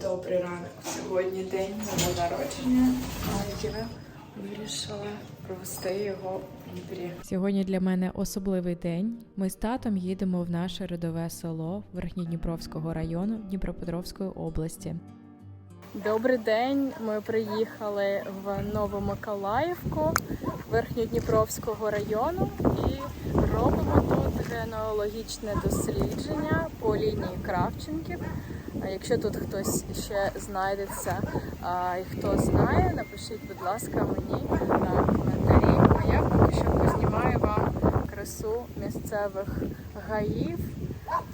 Добрий ранок. Сьогодні день мого народження, а я вирішила провести його в Дніпрі. Сьогодні для мене особливий день. Ми з татом їдемо в наше родове село Верхньодніпровського району Дніпропетровської області. Добрий день. Ми приїхали в Новомиколаївку Верхньодніпровського району і робимо тут генеалогічне дослідження по лінії Кравченків. Якщо тут хтось ще знайдеться і хто знає, напишіть, будь ласка, мені на коментарі. А я поки що познімаю вам красу місцевих гаїв.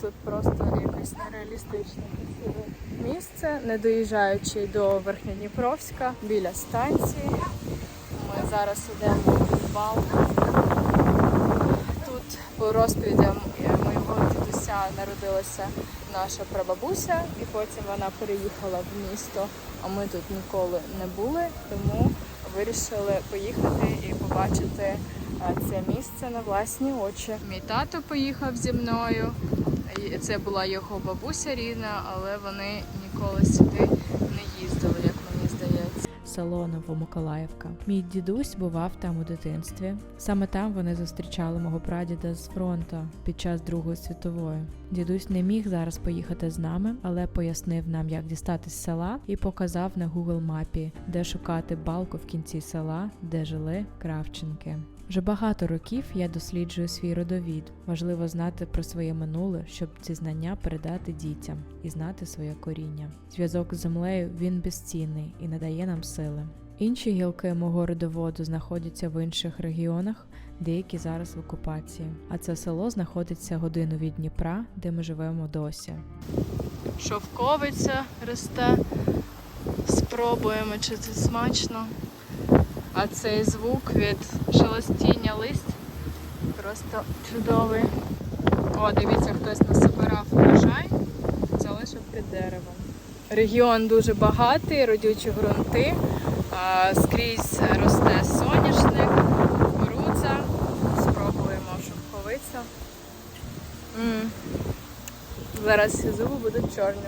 Тут просто якесь нереалістичне красиве місце, не доїжджаючи до Верхньодніпровська біля станції. Ми зараз йдемо в балку. Тут по розповідям е, моєго дідуся народилася наша прабабуся, і потім вона переїхала в місто. А ми тут ніколи не були, тому вирішили поїхати і побачити це місце на власні очі. Мій тато поїхав зі мною. Це була його бабуся рідна, але вони ніколи сюди не їздили, здається. Село Новомиколаївка. Мій дідусь бував там у дитинстві. Саме там вони зустрічали мого прадіда з фронту під час Другої світової. Дідусь не міг зараз поїхати з нами, але пояснив нам, як дістатись з села, і показав на Google мапі, де шукати балку в кінці села, де жили Кравченки. Вже багато років я досліджую свій родовід. Важливо знати про своє минуле, щоб ці знання передати дітям і знати своє коріння. Зв'язок з землею він безцінний і надає нам сили. Інші гілки мого родоводу знаходяться в інших регіонах, деякі зараз в окупації. А це село знаходиться годину від Дніпра, де ми живемо досі. Шовковиця росте. Спробуємо, чи це смачно. А цей звук від шелестіння лист просто чудовий. О, дивіться, хтось насобирав врожай. Залишив під деревом. Регіон дуже багатий, родючі ґрунти. Скрізь росте соняшник, кукурудза. Спробуємо шовковицю. М. Зараз всі зуби будуть чорні.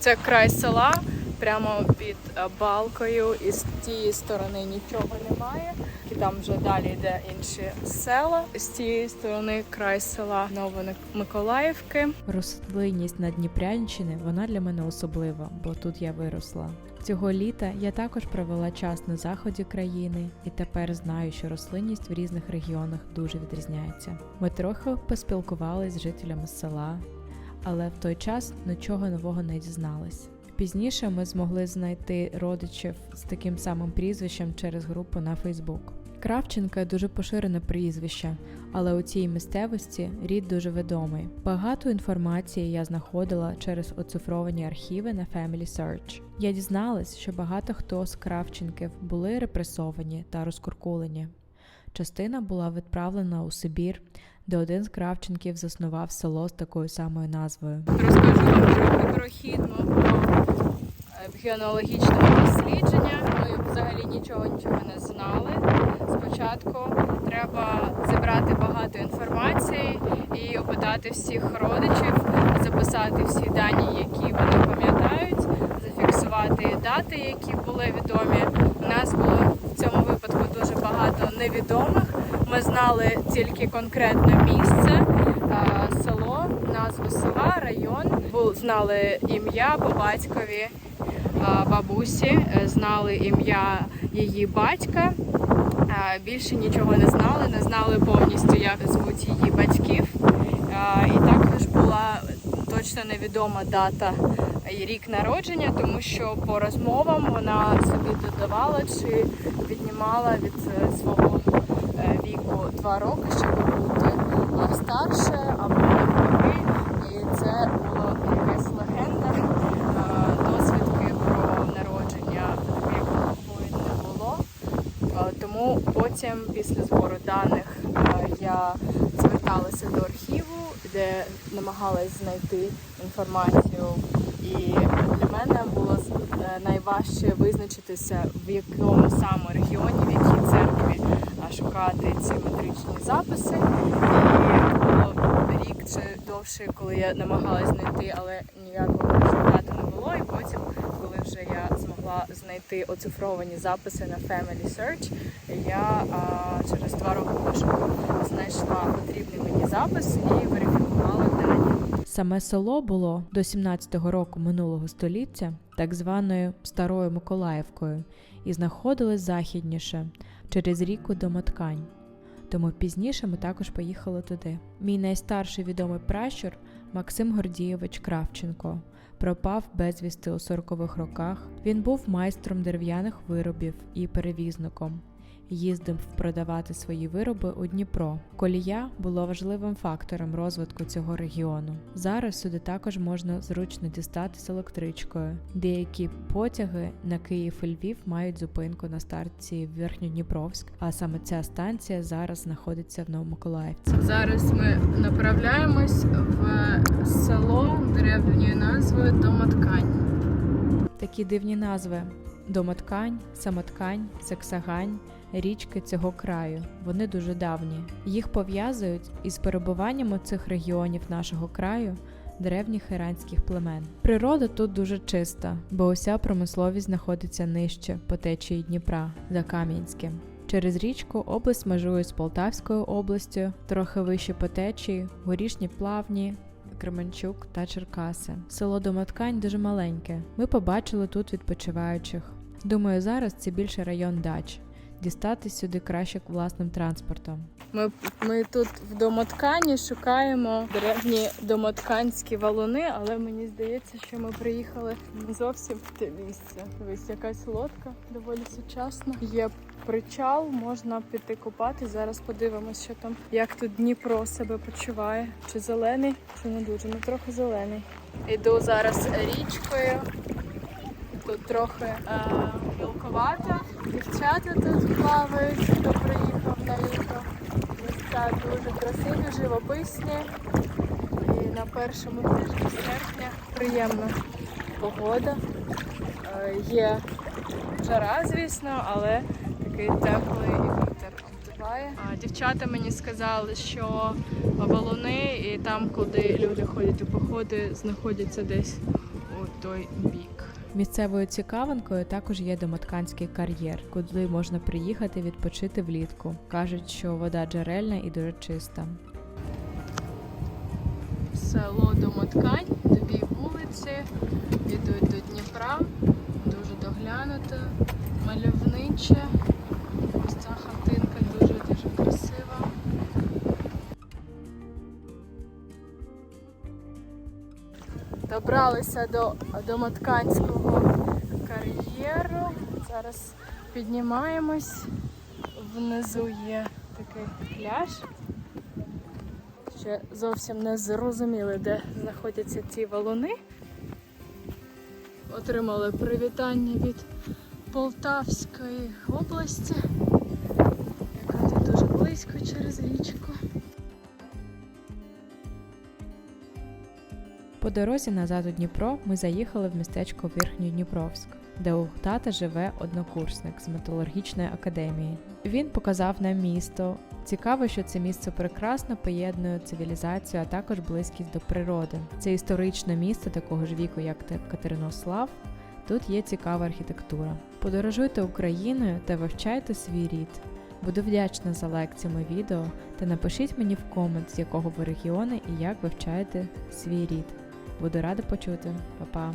Це край села, прямо під е, балкою, і з тієї сторони нічого немає. І там вже далі йде інші села. З цієї сторони край села Новомиколаївки. Рослинність на Дніпрянщини вона для мене особлива, бо тут я виросла. Цього літа я також провела час на заході країни і тепер знаю, що рослинність в різних регіонах дуже відрізняється. Ми трохи поспілкувались з жителями села, але в той час нічого нового не дізнались. Пізніше ми змогли знайти родичів з таким самим прізвищем через групу на Фейсбук. Кравченка дуже поширене прізвище, але у цій місцевості рід дуже відомий. Багато інформації я знаходила через оцифровані архіви на Family Search. Я дізналась, що багато хто з Кравченків були репресовані та розкуркулені. Частина була відправлена у Сибір, де один з Кравченків заснував село з такою самою назвою. Розкажу вам трохи про хід мого геонологічного дослідження. Ми взагалі нічого нічого не знали. Спочатку треба зібрати багато інформації і опитати всіх родичів, записати всі дані, які вони пам'ятають, зафіксувати дати, які були відомі. У нас було в цьому випадку дуже багато невідомих. Ми знали тільки конкретне місце, село, назву села, район. Знали ім'я по батькові бабусі, е, знали ім'я її батька. Більше нічого не знали, не знали повністю, як звуть її батьків. І також була точно невідома дата і рік народження, тому що по розмовам вона собі додавала чи віднімала від е, свого віку два роки, щоб бути старше або навпаки. І це була якась легенда, е, досвідки про народження якої не було. Е, Тому потім, після збору даних, е, я зверталася до архіву, де намагалась знайти інформацію. І для мене було е, найважче визначитися, в якому саме регіоні, в якій церкві шукати ці метричні записи. І було рік чи довше, коли я намагалась знайти, але ніякого результату не було. І потім коли вже я змогла знайти оцифровані записи на Family Search. Я а, через два роки пошуку знайшла потрібний мені запис і верифікувала. Саме село було до 17-го року минулого століття так званою Старою Миколаївкою і знаходилось західніше через ріку Домоткань. Тому пізніше ми також поїхали туди. Мій найстарший відомий пращур Максим Гордійович Кравченко пропав безвісти у 40-х роках. Він був майстром дерев'яних виробів і перевізником. Їздив продавати свої вироби у Дніпро. Колія було важливим фактором розвитку цього регіону. Зараз сюди також можна зручно дістатися електричкою. Деякі потяги на Київ і Львів мають зупинку на станції Верхньодніпровськ, а саме ця станція зараз знаходиться в Новомиколаївці. Зараз ми направляємось в село древньою назвою Домоткань. Такі дивні назви: Домоткань, Самоткань, Саксагань, річки цього краю. Вони дуже давні. Їх пов'язують із перебуванням у цих регіонів нашого краю древніх іранських племен. Природа тут дуже чиста, бо уся промисловість знаходиться нижче по течії Дніпра за Кам'янським. Через річку область межує з Полтавською областю, трохи вище по течії, горішні плавні, Кременчук та Черкаси. Село Домоткань дуже маленьке. Ми побачили тут відпочиваючих. Думаю, зараз це більше район дач. Дістатись сюди краще власним транспортом. Ми, ми тут в домоткані шукаємо древні домотканські валуни, але мені здається, що ми приїхали не зовсім в те місце. Ось якась лодка доволі сучасна. Є причал, можна піти купати. Зараз подивимось, що там, як тут Дніпро себе почуває. Чи зелений, чи не дуже. Ну трохи зелений. Іду зараз річкою. Тут трохи е, мілковато. Дівчата тут плавають, хто приїхав на літо. Місця дуже красиві, живописні. І на першому тижні серпня приємна погода. Е, є жара, звісно, але такий теплий вітер обдуває. Дівчата мені сказали, що валуни і там, куди люди ходять у походи, знаходяться десь у той бік. Місцевою цікавинкою також є домотканський кар'єр, куди можна приїхати відпочити влітку. Кажуть, що вода джерельна і дуже чиста. село Домоткань, дві вулиці, йдуть до Дніпра, дуже доглянуте, мальовниче. Ось ця хатинка дуже-дуже красива. Добралися до Домотканського кар'єру. Зараз піднімаємось. Внизу є такий пляж ще зовсім не зрозуміли, де знаходяться ці валуни. Отримали привітання від Полтавської області, яка тут дуже близько через річку. По дорозі назад у Дніпро ми заїхали в містечко Верхньодніпровськ, де у тата живе однокурсник з металургічної академії. Він показав нам місто. Цікаво, що це місце прекрасно поєднує цивілізацію, а також близькість до природи. Це історичне місто такого ж віку, як Катеринослав. Тут є цікава архітектура. Подорожуйте Україною та вивчайте свій рід. Буду вдячна за цьому відео та напишіть мені в комент, з якого ви регіону і як вивчаєте свій рід. Буду рада почути. Па-па!